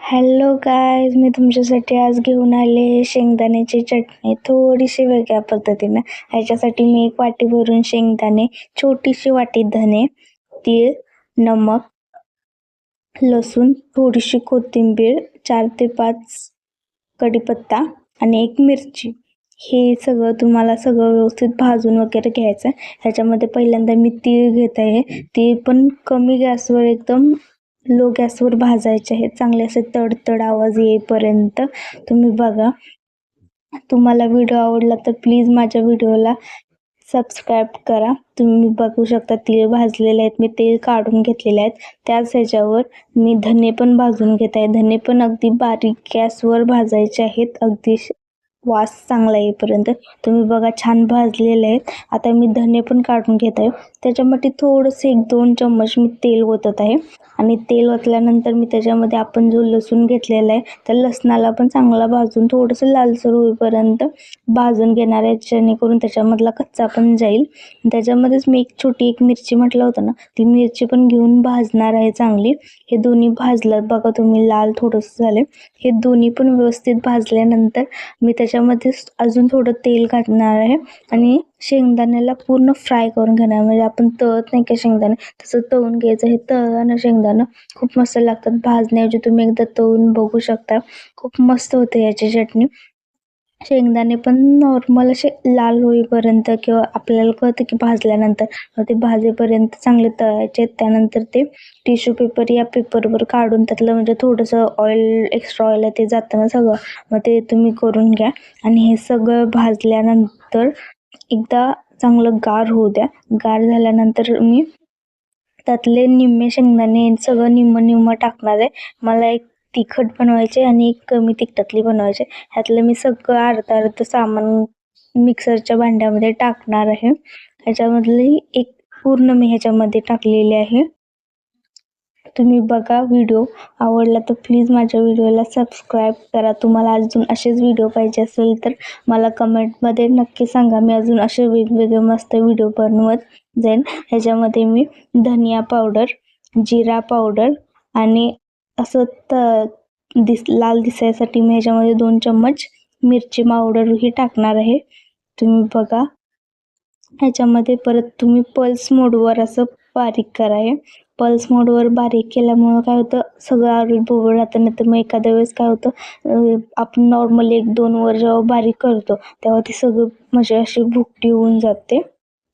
Hello guys मी तुमच्यासाठी आज घेऊन आले शेंगदाण्याची चटणी. थोडीशी वेगळ्या पद्धतीनं. ह्याच्यासाठी मी एक वाटी भरून शेंगदाणे छोटीशी वाटी धने तीळ नमक लसूण थोडीशी कोथिंबीर चार ते पाच कढीपत्ता आणि एक मिरची. हे सगळं तुम्हाला सगळं व्यवस्थित भाजून वगैरे घ्यायचं. ह्याच्यामध्ये पहिल्यांदा मी तीळ घेत आहे. तीळ पण कमी गॅसवर एकदम लो गॅसवर भाजायचे आहेत. चांगले असे तडतड आवाज येईपर्यंत तुम्ही बघा. तुम्हाला व्हिडिओ आवडला तर प्लीज माझ्या व्हिडिओला सबस्क्राईब करा. तुम्ही बघू शकता तीळ भाजलेले आहेत. मी तेल काढून घेतलेले आहेत. त्याच ह्याच्यावर मी धने पण भाजून घेत आहे. धने पण अगदी बारीक गॅसवर भाजायचे आहेत. अगदी वास चांगला येईपर्यंत. तुम्ही बघा छान भाजलेले आहेत. आता मी धने पण काढून घेत आहे. त्याच्यामध्ये थोडंसं एक दोन चम्मच मी तेल ओतत आहे. आणि तेल ओतल्यानंतर मी त्याच्यामध्ये आपण जो लसूण घेतलेला आहे त्या लसणाला पण चांगला भाजून थोडंसं लालसर होईपर्यंत भाजून घेणार आहे. जेणेकरून त्याच्यामधला कच्चा पण जाईल. त्याच्यामध्येच मी एक छोटी एक मिरची म्हटलं होतं ना ती मिरची पण घेऊन भाजणार आहे चांगली. हे दोन्ही भाजलं बघा तुम्ही लाल थोडंसं झाले. हे दोन्ही पण व्यवस्थित भाजल्यानंतर मी त्याच्यामध्ये अजून थोडं तेल घालणार आहे. आणि शेंगदाण्याला पूर्ण फ्राय करून घेणार. म्हणजे आपण तळत नाही का शेंगदाणे? तसं तळून घ्यायचं. हे तळलं शेंगदाणं खूप मस्त लागतात. भाजण्याऐवजी तुम्ही एकदा तळून बघू शकता. खूप मस्त होते याची चटणी. शेंगदाणे पण नॉर्मल असे लाल होईपर्यंत किंवा आपल्याला कळतं की भाजल्यानंतर ते भाजेपर्यंत चांगले तळायचे. त्यानंतर ते टिश्यू पेपर या पेपरवर काढून त्यातलं म्हणजे थोडंसं ऑइल एक्स्ट्रा ऑइल आहे ते जातं ना सगळं मग ते तुम्ही करून घ्या. आणि हे सगळं भाजल्यानंतर एकदा चांगलं गार होऊ द्या. गार झाल्यानंतर मी त्यातले निम्मे शेंगदाणे सगळं निम्म निम्म टाकणार आहे. मला एक तिखट बनवायचे आणि एक कमी तिखटातली बनवायचे. ह्यातलं मी सगळं अर्ध अर्ध सामान मिक्सरच्या भांड्यामध्ये टाकणार आहे. ह्याच्यामधली एक पूर्ण मी ह्याच्यामध्ये टाकलेली आहे. तुम्ही बघा व्हिडिओ आवडला तर प्लीज माझ्या व्हिडिओला सबस्क्राईब करा. तुम्हाला अजून असेच व्हिडिओ पाहिजे असेल तर मला कमेंटमध्ये नक्की सांगा. मी अजून असे वेगवेगळे मस्त व्हिडिओ बनवत जाईन. ह्याच्यामध्ये मी धनिया पावडर जिरा पावडर आणि असं त दिस लाल दिसायसाठी मी ह्याच्यामध्ये दोन चम्मच मिरची पावडरही टाकणार आहे. तुम्ही बघा. ह्याच्यामध्ये परत तुम्ही पल्स मोडवर असं बारीक करा आहे पल्स मोडवर बारीक केल्यामुळं काय होतं? सगळं आरोग्य बोबड राहतं नाही तर मग एखाद्या वेळेस काय होतं? आपण नॉर्मली एक दोन वर जेव्हा बारीक करतो तेव्हा ती सगळं म्हणजे अशी भुकटी होऊन जाते.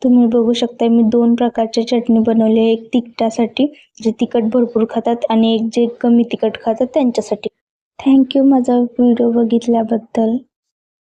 तुम्ही बघू शकता मी दोन प्रकारच्या चटणी बनवली आहे. एक तिखटासाठी जे तिखट भरपूर खातात आणि एक जे कमी तिखट खातात त्यांच्यासाठी. थँक्यू माझा व्हिडिओ बघितल्याबद्दल.